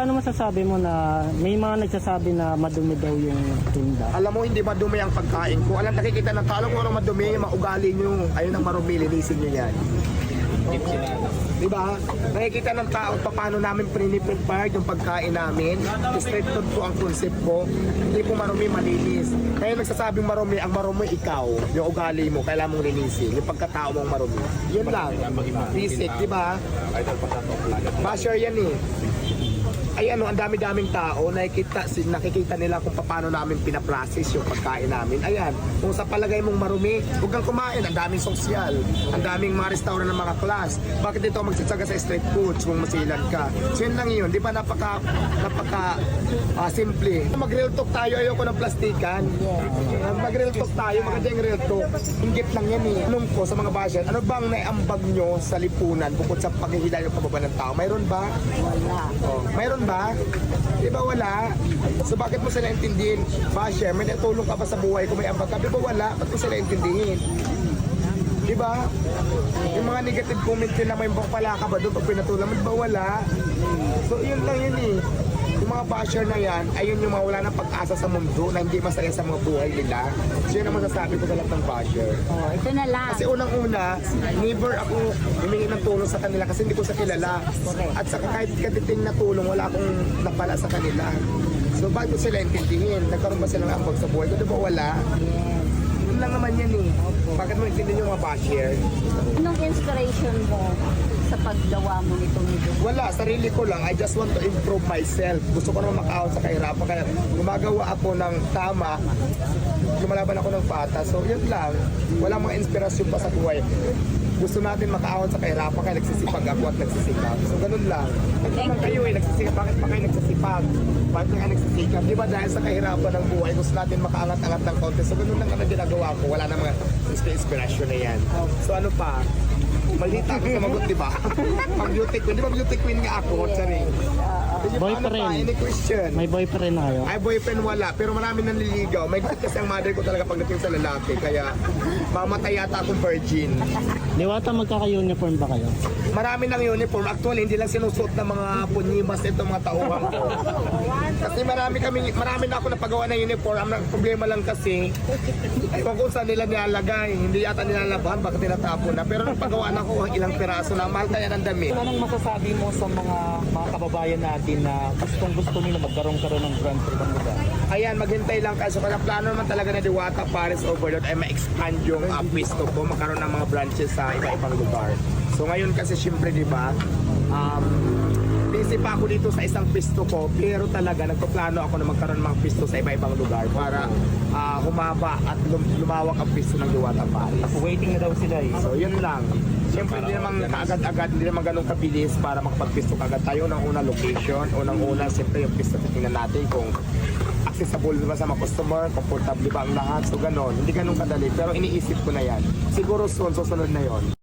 paano masasabi mo na may mga nagsasabi na madumi daw yung tinda? Alam mo, hindi madumi ang pagkain ko. Alam, nakikita ng tao, alam mo ano madumi, maugali nyo. Ayun ang marumi, linisin nyo yan. Di ba? Nakikita ng tao pa paano namin prepare yung pagkain namin. Straight food po ang concept ko. Hindi po marumi, malinis. Kaya nagsasabing marumi, ang marumi ikaw, yung ugali mo, kailangan mong linisin. Yung pagkatao mong marumi. Yun lang. Basic, di ba? Basher yan eh ay ano, ang dami-daming tao, nakikita, nakikita nila kung paano namin pinaprocess yung pagkain namin. Ayan, kung sa palagay mong marumi, huwag kang kumain. Ang daming sosyal, ang daming mga restaurant ng mga class. Bakit dito magsasaga sa street foods kung masilan ka? So yun lang yun, di ba napaka, napaka ah, simple. Mag-real talk tayo, ayoko ng plastikan. Ah, Mag-real talk tayo, maganda yung real talk. Inggit lang yan eh. Anong ko sa mga basher, ano bang naiambag nyo sa lipunan bukod sa paghihila yung pababa ng tao? Mayroon ba? Wala. Oh, mayroon ba? Di ba wala? So bakit mo sila intindihin? Basher, may natulong ka ba sa buhay kung may ambag ka? Di ba wala? Ba't mo sila intindihin? Di ba? Yung mga negative comment nila, may bang pala ka ba doon pag pinatulong? Di ba wala? So yun lang yun eh. Yung mga basher na yan, ayun yung mga wala ng pag-asa sa mundo na hindi masaya sa mga buhay nila. So yun ang masasabi ko sa lahat ng basher. Oh, ito na lang. Kasi unang-una, never ako humingi ng tulong sa kanila kasi hindi ko sa kilala. At sa kahit katiting na tulong, wala akong napala sa kanila. So ko sila intindihin? Nagkaroon ba sila ng ambag sa buhay ko? Di ba wala? Yun lang naman yan eh. Bakit mo intindihin yung mga basher? Anong inspiration mo sa paggawa mo nitong video? Wala, sarili ko lang. I just want to improve myself. Gusto ko naman makaahon sa kahirapan. Kaya gumagawa ako ng tama. Lumalaban ako ng pata. So yun lang. Wala mga inspirasyon pa sa buhay. Gusto natin makaahon sa kahirapan kaya nagsisipag ako at nagsisikap. So ganun lang. Ba't naman kayo eh, nagsisikap? Bakit pa kayo nagsisipag? Bakit ka nagsisikap? Di ba dahil sa kahirapan ng buhay, gusto natin makaangat-angat ng konti. So ganun lang ang ginagawa ko. Wala na mga inspiration na yan. So ano pa? Malita ako sa magot, di ba? Pang beauty queen. Di ba beauty queen nga ako? Sorry. Boyfriend. pa? Any question? May boyfriend na kayo? Ay, boyfriend wala. Pero marami nanliligaw. May gusto kasi ang mother ko talaga pagdating sa lalaki. Kaya mamatay yata akong virgin. Diwata magkaka-uniform ba kayo? Marami ng uniform. Actually, hindi lang sinusuot ng mga punyimas itong mga tauhan ko. Kasi marami kami, marami na ako napagawa ng uniform. Ang problema lang kasi, ewan ko saan nila nilalagay. Hindi yata nilalaban, baka tinatapon na. Pero napagawa na ako ilang piraso na. Mahal kaya ng damit. Anong masasabi mo sa mga mga kababayan natin na gustong gusto nila magkaroon-karoon ng brand sa ibang lugar? Ayan, maghintay lang kayo. So, kaya plano naman talaga na Diwata Paris Overload ay ma-expand yung uh, pwesto ko, magkaroon ng mga branches sa iba-ibang lugar. So, ngayon kasi syempre, di ba, um, busy pa ako dito sa isang pisto ko, pero talaga nagpaplano ako na magkaroon ng mga pisto sa iba-ibang lugar para ah, humaba at lum- lumawak ang pisto ng Diwata Paris. Waiting na daw sila eh. So, yun lang. Siyempre, hindi naman kaagad-agad, hindi naman ganun kabilis para makapag-pisto kagad tayo. Unang-una location, unang-una, siyempre yung pisto tingnan natin kung accessible ba sa mga customer, comfortable ba ang lahat. So, ganun. Hindi ganun kadali. Pero iniisip ko na yan. Siguro soon, susunod na yon.